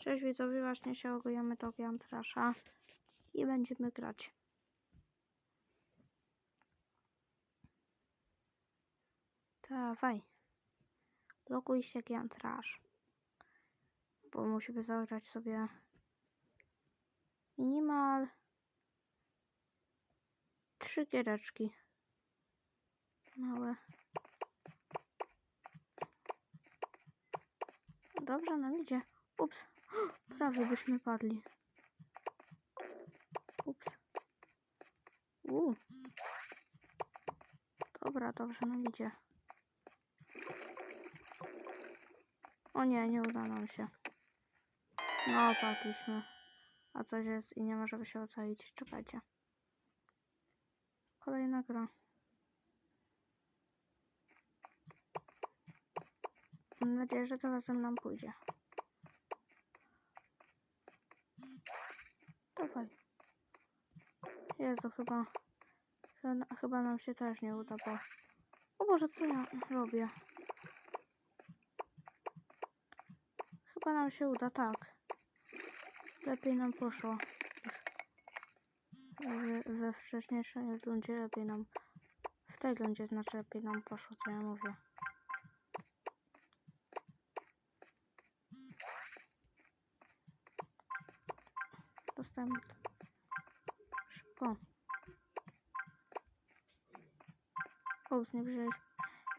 Cześć widzowie, właśnie się logujemy do Giantrasza i będziemy grać. Dawaj. Loguj się Giantrasz. Bo musimy zagrać sobie minimal trzy giereczki. Małe. Dobrze nam idzie. Ups. Prawie byśmy padli. Ups. U. Dobra, dobrze nam idzie. O nie, nie uda nam się. No, padliśmy. A coś jest i nie możemy się ocalić. Czekajcie. Kolejna gra. Mam nadzieję, że to razem nam pójdzie. Dawaj. Jezu, chyba, chyba, nam się też nie uda, bo... O Boże, co ja robię? Chyba nam się uda, tak. Lepiej nam poszło. We, we wcześniejszej rundzie lepiej nam... W tej rundzie znaczy lepiej nam poszło, co ja mówię. Dostałem szybko. Ups, nie wzięliśmy,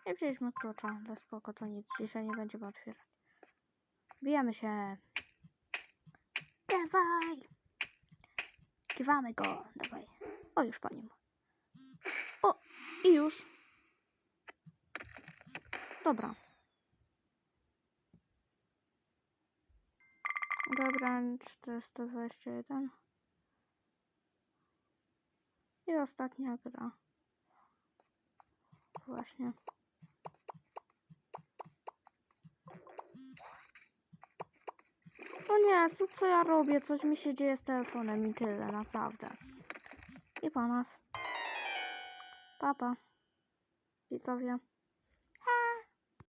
nie wzięliśmy klucza, ale spoko, to nic. Dzisiaj nie będziemy otwierać. Bijamy się. Dawaj! Kiwamy go, dawaj. O, już po nim. O, i już. Dobra. Dobra, 421. I ostatnia gra. Właśnie. O nie, co, co ja robię? Coś mi się dzieje z telefonem i tyle, naprawdę. I po nas. Papa. Widzowie.